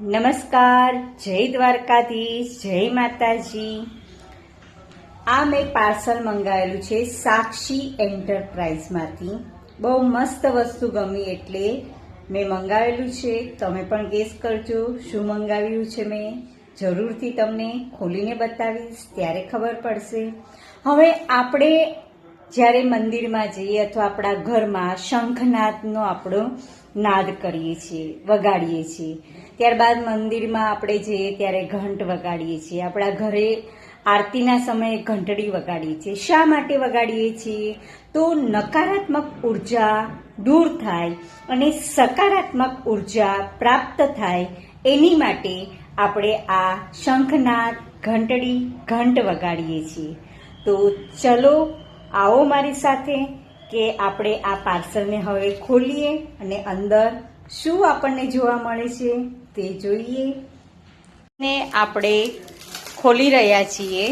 નમસ્કાર, જય દ્વારકાધીશ, જય માતાજી. આ મેં પાર્સલ મંગાવેલું છે સાક્ષી એન્ટરપ્રાઇઝમાંથી. બહુ મસ્ત વસ્તુ ગમી એટલે મેં મંગાવેલું છે. તમે પણ ગેસ કરજો. શું મંગાવ્યું છે મેં? જરૂરથી તમને ખોલીને બતાવીશ, ત્યારે ખબર પડશે. હવે આપણે જ્યારે મંદિરમાં જઈએ અથવા આપણા ઘરમાં શંખનાદનો આપણો નાદ કરીએ છીએ, વગાડીએ છીએ. ત્યારબાદ મંદિરમાં આપણે જઈએ ત્યારે ઘંટ વગાડીએ છીએ. આપણા ઘરે આરતીના સમયે ઘંટડી વગાડીએ છીએ. શા માટે વગાડીએ છીએ? તો નકારાત્મક ઊર્જા દૂર થાય અને સકારાત્મક ઊર્જા પ્રાપ્ત થાય એની માટે આપણે આ શંખનાદ ઘંટડી ઘંટ વગાડીએ છીએ. તો ચલો આવો મારી સાથે કે આપણે આ પાર્સલને હવે ખોલીએ અને અંદર શું આપણને જોવા મળે છે તે જોઈએ. ને આપણે ખોલી રહ્યા છીએ.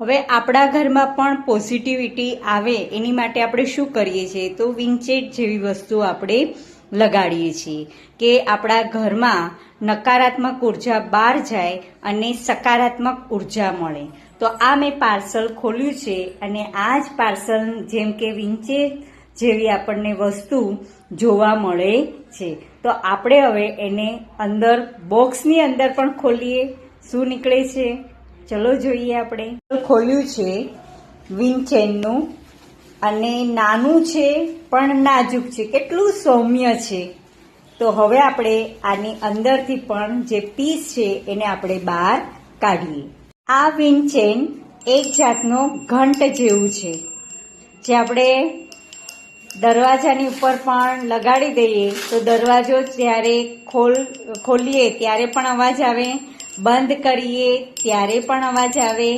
હવે આપણા ઘરમાં પણ પોઝિટિવિટી આવે એની માટે આપણે શું કરીએ છીએ? તો વિન્ચેટ જેવી વસ્તુ આપણે લગાડીએ છીએ કે આપણા ઘરમાં નકારાત્મક ઊર્જા બહાર જાય અને સકારાત્મક ઊર્જા મળે. તો આ મેં પાર્સલ ખોલ્યું છે અને આ જ પાર્સલ જેમ કે વિન્ચેટ જેવી આપણને વસ્તુ જોવા મળે છે. તો આપણે હવે એને અંદર, બોક્સની અંદર પણ ખોલીએ. શું નીકળે છે? ચલો જોઈએ આપણે. ખોલ્યું છે વિન્ચેનનું અને નાનું છે, પણ નાજુક છે. કેટલું સૌમ્ય છે. તો હવે આપણે આની અંદરથી પણ જે પીસ છે એને આપણે બહાર કાઢીએ. આ વિન્ચેન એક જાતનો ઘંટ જેવું છે. જે આપણે દરવાજાની ઉપર પણ લગાડી દઈએ, તો દરવાજો જ્યારે ખોલ, ખોલીએ ત્યારે પણ અવાજ આવે, બંધ કરીએ ત્યારે પણ અવાજ આવે.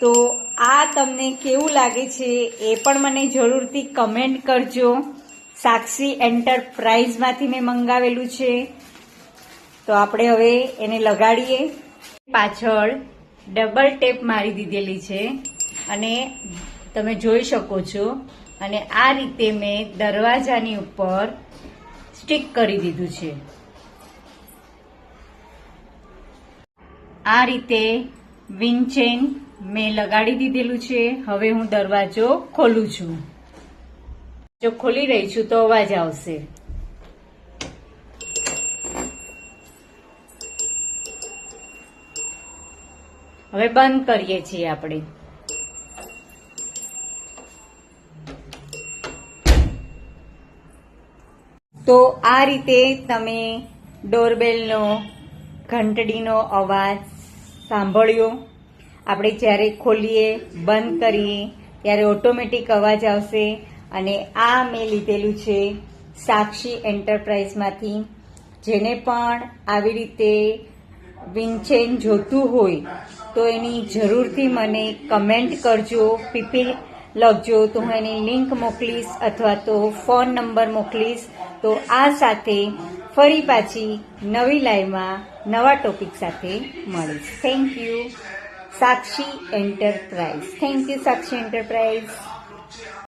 તો આ તમને કેવું લાગે છે એ પણ મને જરૂરથી કમેન્ટ કરજો. સાક્ષી એન્ટરપ્રાઇઝમાંથી મેં મંગાવેલું છે. તો આપણે હવે એને લગાડીએ. પાછળ ડબલ ટેપ મારી દીધેલી છે અને તમે જોઈ શકો છો. અને આ રીતે મેં દરવાજાની ઉપર સ્ટીક કરી દીધું છે. આ રીતે વિન્ચેન મેં લગાડી દીધેલું છે. હવે હું દરવાજો ખોલું છું. જો ખોલી રહી છું તો અવાજ આવશે. હવે બંધ કરીએ છીએ આપણે. તો આ રીતે તમે ડોરબેલનો ઘંટડીનો અવાજ સાંભળ્યો. આપણે જ્યારે ખોલીએ, બંધ કરીએ, ત્યારે ઓટોમેટિક અવાજ આવશે અને આ મેં લીધેલું છે સાક્ષી એન્ટરપ્રાઇઝમાંથી, જેને પણ આવી રીતે વિન્ચેન જોતું હોય તો એની જરૂરથી મને કમેન્ટ કરજો, પીપી લખજો, તો હું એની લિંક મોકલીશ અથવા તો ફોન નંબર મોકલીશ. તો આ સાથે ફરી પાછી નવી લાઈવમાં નવા ટોપિક સાથે મળીશ. Thank you Sakshi enterprise thank you Sakshi enterprise